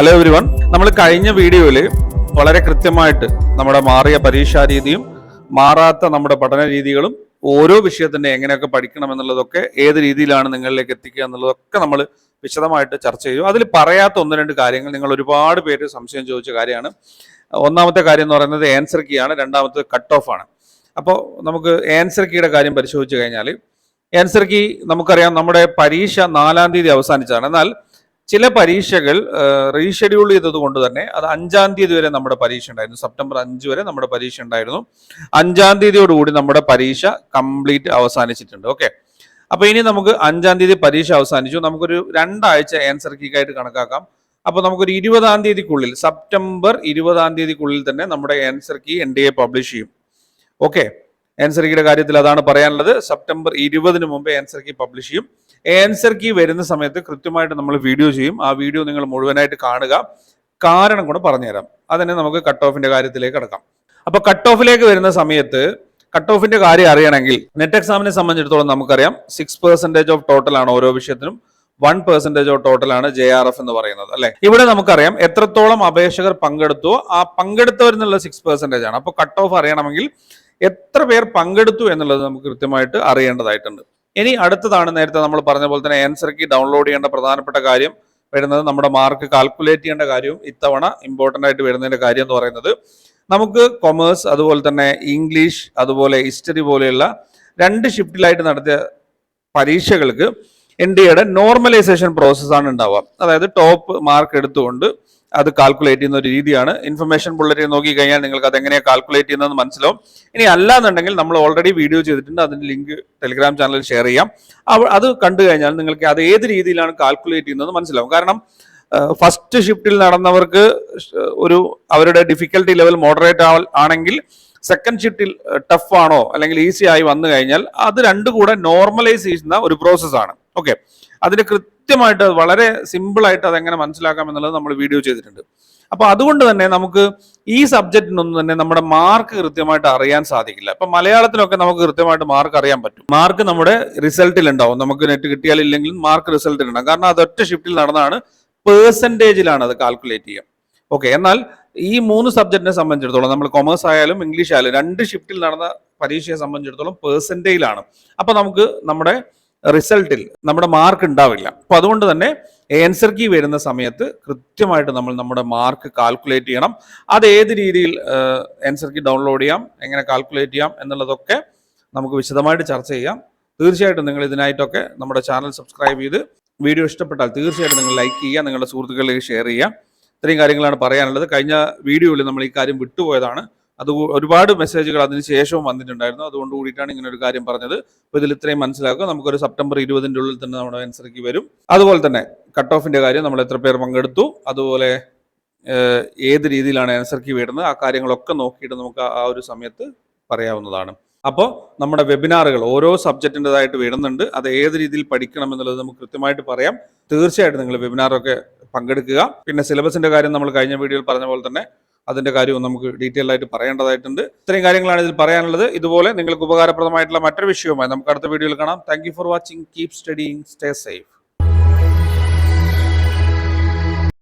Hello every one നമ്മൾ കഴിഞ്ഞ വീഡിയോയിൽ വളരെ കൃത്യമായിട്ട് നമ്മുടെ മാറിയ പരീക്ഷാ രീതിയും മാറാത്ത നമ്മുടെ പഠന രീതികളും ഓരോ വിഷയത്തിന്റെ എങ്ങനെയൊക്കെ പഠിക്കണം എന്നുള്ളതൊക്കെ ഏത് രീതിയിലാണ് നിങ്ങളിലേക്ക് എത്തിക്കുക എന്നുള്ളതൊക്കെ നമ്മൾ വിശദമായിട്ട് ചർച്ച ചെയ്യും. അതിൽ പറയാത്ത ഒന്ന് രണ്ട് കാര്യങ്ങൾ നിങ്ങൾ ഒരുപാട് പേര് സംശയം ചോദിച്ച കാര്യമാണ്. ഒന്നാമത്തെ കാര്യം എന്ന് പറയുന്നത് ആൻസർ കീ ആണ്. രണ്ടാമത്തെ കട്ട് ഓഫ് ആണ്. അപ്പോൾ നമുക്ക് ആൻസർ കീയുടെ കാര്യം പരിശോധിച്ച് കഴിഞ്ഞാൽ ആൻസർ കീ നമുക്കറിയാം നമ്മുടെ പരീക്ഷ നാലാം തീയതി അവസാനിച്ചതാണ്. എന്നാൽ ചില പരീക്ഷകൾ റീഷെഡ്യൂൾ ചെയ്തത് കൊണ്ട് തന്നെ അത് അഞ്ചാം തീയതി വരെ നമ്മുടെ പരീക്ഷ ഉണ്ടായിരുന്നു. സെപ്റ്റംബർ അഞ്ച് വരെ നമ്മുടെ പരീക്ഷ ഉണ്ടായിരുന്നു. അഞ്ചാം തീയതിയോടുകൂടി നമ്മുടെ പരീക്ഷ കംപ്ലീറ്റ് അവസാനിച്ചിട്ടുണ്ട്. ഓക്കെ? അപ്പൊ ഇനി നമുക്ക് അഞ്ചാം തീയതി പരീക്ഷ അവസാനിച്ചു. നമുക്കൊരു രണ്ടാഴ്ച ആൻസർ കീക്കായിട്ട് കണക്കാക്കാം. അപ്പൊ നമുക്കൊരു ഇരുപതാം തീയതിക്കുള്ളിൽ സെപ്റ്റംബർ ഇരുപതാം തീയതിക്കുള്ളിൽ തന്നെ നമ്മുടെ answer key N D A publish ചെയ്യും. ഓക്കെ? ആൻസർ കീയുടെ കാര്യത്തിൽ അതാണ് പറയാനുള്ളത്. സെപ്റ്റംബർ ഇരുപതിന് മുമ്പേ ആൻസർ കീ പബ്ലിഷ് ചെയ്യും. ആൻസർ കീ വരുന്ന സമയത്ത് കൃത്യമായിട്ട് നമ്മൾ വീഡിയോ ചെയ്യും. ആ വീഡിയോ നിങ്ങൾ മുഴുവനായിട്ട് കാണുക. കാരണം കൂടെ പറഞ്ഞുതരാം. അതിനെ നമുക്ക് കട്ട് ഓഫിന്റെ കാര്യത്തിലേക്ക് കിടക്കാം. അപ്പൊ കട്ട് ഓഫിലേക്ക് വരുന്ന സമയത്ത് കട്ട് ഓഫിന്റെ കാര്യം അറിയണമെങ്കിൽ നെറ്റ് എക്സാമിനെ സംബന്ധിച്ചിടത്തോളം നമുക്കറിയാം. സിക്സ് പെർസെന്റേജ് ഓഫ് ടോട്ടൽ ആണ് ഓരോ വിഷയത്തിനും. വൺ പെർസെന്റേജ് ഓഫ് ടോട്ടൽ ആണ് ജെ ആർ എഫ് എന്ന് പറയുന്നത് അല്ലെ? ഇവിടെ നമുക്കറിയാം എത്രത്തോളം അപേക്ഷകർ പങ്കെടുത്തു ആ പങ്കെടുത്തവരെന്നുള്ള സിക്സ് പെർസെന്റേജ് ആണ്. അപ്പോൾ കട്ട് ഓഫ് അറിയണമെങ്കിൽ എത്ര പേർ പങ്കെടുത്തു എന്നുള്ളത് നമുക്ക് കൃത്യമായിട്ട് അറിയേണ്ടതായിട്ടുണ്ട്. ഇനി അടുത്തതാണ് നേരത്തെ നമ്മൾ പറഞ്ഞ പോലെ തന്നെ കീ ഡൗൺലോഡ് ചെയ്യേണ്ട പ്രധാനപ്പെട്ട കാര്യം വരുന്നത് നമ്മുടെ മാർക്ക് കാൽക്കുലേറ്റ് ചെയ്യേണ്ട കാര്യവും ഇത്തവണ ഇമ്പോർട്ടന്റ് ആയിട്ട് വരുന്നതിന്റെ കാര്യം എന്ന് പറയുന്നത് നമുക്ക് കൊമേഴ്സ് അതുപോലെ തന്നെ ഇംഗ്ലീഷ് അതുപോലെ ഹിസ്റ്ററി പോലെയുള്ള രണ്ട് ഷിഫ്റ്റിലായിട്ട് നടത്തിയ പരീക്ഷകൾക്ക് എൻ ഡി എയുടെ നോർമലൈസേഷൻ പ്രോസസ്സാണ് ഉണ്ടാവുക. അതായത് ടോപ്പ് മാർക്ക് എടുത്തുകൊണ്ട് അത് കാൽക്കുലേറ്റ് ചെയ്യുന്ന ഒരു രീതിയാണ്. ഇൻഫർമേഷൻ ബുള്ളറ്റിൽ നോക്കി കഴിഞ്ഞാൽ നിങ്ങൾക്ക് അത് എങ്ങനെയാണ് കാൽക്കുലേറ്റ് ചെയ്യുന്നതെന്ന് മനസ്സിലാവും. ഇനി അല്ലാന്നുണ്ടെങ്കിൽ നമ്മൾ ഓൾറെഡി വീഡിയോ ചെയ്തിട്ടുണ്ട്. അതിന്റെ ലിങ്ക് ടെലിഗ്രാം ചാനലിൽ ഷെയർ ചെയ്യാം. അത് കണ്ടു കഴിഞ്ഞാൽ നിങ്ങൾക്ക് അത് ഏത് രീതിയിലാണ് കാൽക്കുലേറ്റ് ചെയ്യുന്നത് മനസ്സിലാവും. കാരണം ഫസ്റ്റ് ഷിഫ്റ്റിൽ നടന്നവർക്ക് ഒരു അവരുടെ ഡിഫിക്കൽട്ടി ലെവൽ മോഡറേറ്റ് ആണെങ്കിൽ സെക്കൻഡ് ഷിഫ്റ്റിൽ ടഫ് ആണോ അല്ലെങ്കിൽ ഈസി ആയി വന്നു കഴിഞ്ഞാൽ അത് രണ്ടും കൂടെ നോർമലൈസ് ചെയ്യുന്ന ഒരു പ്രോസസ്സാണ് ഓക്കെ അതിന് കൃത്യമായിട്ട് വളരെ സിമ്പിളായിട്ട് അതെങ്ങനെ മനസ്സിലാക്കാം എന്നുള്ളത് നമ്മൾ വീഡിയോ ചെയ്തിട്ടുണ്ട്. അപ്പോൾ അതുകൊണ്ട് തന്നെ നമുക്ക് ഈ സബ്ജക്റ്റിനൊന്നും തന്നെ നമ്മുടെ മാർക്ക് കൃത്യമായിട്ട് അറിയാൻ സാധിക്കില്ല. ഇപ്പൊ മലയാളത്തിലൊക്കെ നമുക്ക് കൃത്യമായിട്ട് മാർക്ക് അറിയാൻ പറ്റും. മാർക്ക് നമ്മുടെ റിസൾട്ടിൽ ഉണ്ടാവും നമുക്ക് നെറ്റ് കിട്ടിയാലില്ലെങ്കിലും മാർക്ക് റിസൾട്ടിൽ ഉണ്ടാവും കാരണം അതൊറ്റ ഷിഫ്റ്റിൽ നടന്നാണ് പേഴ്സന്റേജിലാണ് അത് കാൽക്കുലേറ്റ് ചെയ്യുക ഓക്കെ എന്നാൽ ഈ മൂന്ന് സബ്ജക്റ്റിനെ സംബന്ധിച്ചിടത്തോളം നമ്മൾ കൊമേഴ്സ് ആയാലും ഇംഗ്ലീഷ് ആയാലും രണ്ട് ഷിഫ്റ്റിൽ നടന്ന പരീക്ഷയെ സംബന്ധിച്ചിടത്തോളം പേഴ്സന്റേജിലാണ് അപ്പോൾ നമുക്ക് നമ്മുടെ റിസൾട്ടിൽ നമ്മുടെ മാർക്ക് ഉണ്ടാവില്ല. അപ്പൊ അതുകൊണ്ട് തന്നെ ആൻസർ കീ വരുന്ന സമയത്ത് കൃത്യമായിട്ട് നമ്മൾ നമ്മുടെ മാർക്ക് കാൽക്കുലേറ്റ് ചെയ്യണം. അത് ഏത് രീതിയിൽ ആൻസർ കീ ഡൗൺലോഡ് ചെയ്യാം എങ്ങനെ കാൽക്കുലേറ്റ് ചെയ്യാം എന്നുള്ളതൊക്കെ നമുക്ക് വിശദമായിട്ട് ചർച്ച ചെയ്യാം. തീർച്ചയായിട്ടും നിങ്ങൾ ഇതിനായിട്ടൊക്കെ നമ്മുടെ ചാനൽ സബ്സ്ക്രൈബ് ചെയ്ത് വീഡിയോ ഇഷ്ടപ്പെട്ടാൽ തീർച്ചയായിട്ടും നിങ്ങൾ ലൈക്ക് ചെയ്യുക നിങ്ങളുടെ സുഹൃത്തുക്കളിലേക്ക് ഷെയർ ചെയ്യുക. ഇത്രയും കാര്യങ്ങളാണ് പറയാനുള്ളത്. കഴിഞ്ഞ വീഡിയോയിൽ നമ്മൾ ഈ കാര്യം വിട്ടുപോയതാണ്. അത് ഒരുപാട് മെസ്സേജുകൾ അതിന് ശേഷവും വന്നിട്ടുണ്ടായിരുന്നു. അതുകൊണ്ട് കൂടിയിട്ടാണ് ഇങ്ങനെ ഒരു കാര്യം പറഞ്ഞത്. അപ്പോൾ ഇതിൽ ഇത്രയും മനസ്സിലാക്കുക. നമുക്കൊരു സെപ്റ്റംബർ ഇരുപതിന്റെ ഉള്ളിൽ തന്നെ നമ്മുടെ ആൻസർക്ക് വരും. അതുപോലെ തന്നെ കട്ട് ഓഫിന്റെ കാര്യം നമ്മൾ എത്ര പേർ പങ്കെടുത്തു അതുപോലെ ഏത് രീതിയിലാണ് ആൻസർക്ക് വിടുന്നത് ആ കാര്യങ്ങളൊക്കെ നോക്കിയിട്ട് നമുക്ക് ആ- ഒരു സമയത്ത് പറയാവുന്നതാണ്. അപ്പോൾ നമ്മുടെ വെബിനാറുകൾ ഓരോ സബ്ജക്റ്റിന്റെതായിട്ട് വരുന്നുണ്ട്. അത് ഏത് രീതിയിൽ പഠിക്കണം എന്നുള്ളത് നമുക്ക് കൃത്യമായിട്ട് പറയാം. തീർച്ചയായിട്ടും നിങ്ങൾ വെബിനാറൊക്കെ പങ്കെടുക്കുക. പിന്നെ സിലബസിന്റെ കാര്യം നമ്മൾ കഴിഞ്ഞ വീഡിയോയിൽ പറഞ്ഞ പോലെ തന്നെ അതിന്റെ കാര്യവും നമുക്ക് ഡീറ്റെയിൽ ആയിട്ട് പറയേണ്ടതായിട്ടുണ്ട്. ഇത്രയും കാര്യങ്ങളാണ് ഇതിൽ പറയാനുള്ളത്. ഇതുപോലെ നിങ്ങൾക്ക് ഉപകാരപ്രദമായിട്ടുള്ള മറ്റൊരു വിഷയവുമായി നമുക്ക് അടുത്ത വീഡിയോയിൽ കാണാം. Thank for watching keep studying stay safe